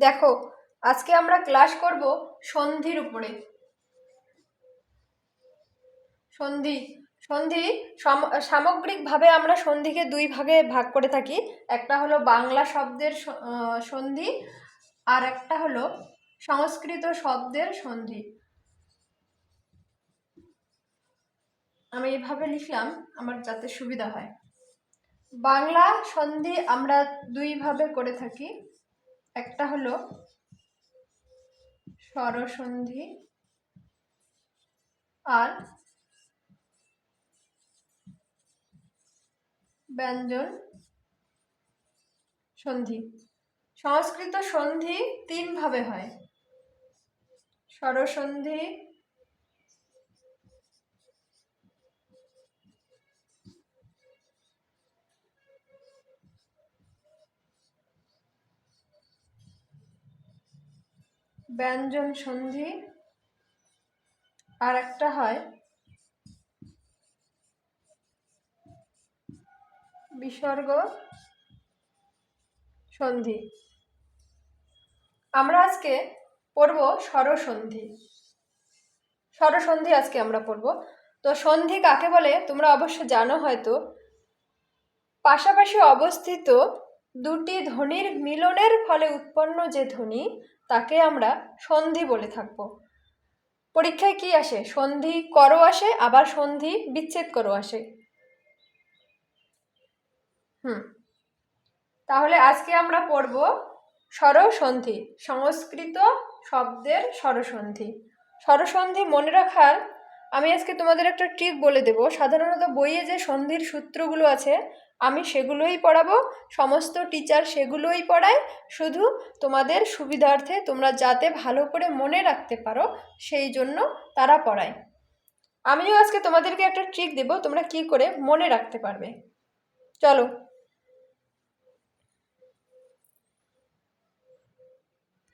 দেখো, আজকে আমরা ক্লাস করব সন্ধির উপরে। সন্ধি সন্ধি সম- সামগ্রিকভাবে আমরা সন্ধিকে দুই ভাগে ভাগ করে থাকি। একটা হলো বাংলা শব্দের সন্ধি, আর একটা হলো সংস্কৃত শব্দের সন্ধি। আমি এইভাবে লিখলাম, আমার যাতে সুবিধা হয়। বাংলা সন্ধি আমরা দুইভাবে করে থাকি। একটা হলো স্বরসন্ধি আর ব্যঞ্জন সন্ধি। সংস্কৃত সন্ধি তিনভাবে হয়। স্বরসন্ধি ব্যঞ্জন সন্ধি। আর একটা হয় বিসর্গ সন্ধি। আমরা আজকে পড়ব স্বরসন্ধি। স্বরসন্ধি আজকে আমরা পড়ব। তো সন্ধি কাকে বলে? তোমরা অবশ্য জানো হয়তো। পাশাপাশি অবস্থিত দুটি ধ্বনির মিলনের ফলে উৎপন্ন যে ধ্বনি তাকে আমরা সন্ধি বলে থাকব। পরীক্ষায় কি আসে? সন্ধি করো আসে, আবার সন্ধি বিচ্ছেদ করো আসে। হুম, তাহলে আজকে আমরা পড়ব স্বরসন্ধি, সংস্কৃত শব্দের স্বরসন্ধি। স্বরসন্ধি মনে রাখার আমি আজকে তোমাদের একটা ট্রিক বলে দেব। সাধারণত বইয়ে যে সন্ধির সূত্রগুলো আছে, আমি সেগুলোই পড়াবো। সমস্ত টিচার সেগুলোই পড়ায়। শুধু তোমাদের সুবিধার্থে তোমরা যাতে ভালো করে মনে রাখতে পারো, সেই জন্য তারা পড়ায়। আমিও আজকে তোমাদেরকে একটা ট্রিক দেব, তোমরা কি করে মনে রাখতে পারবে। চলো।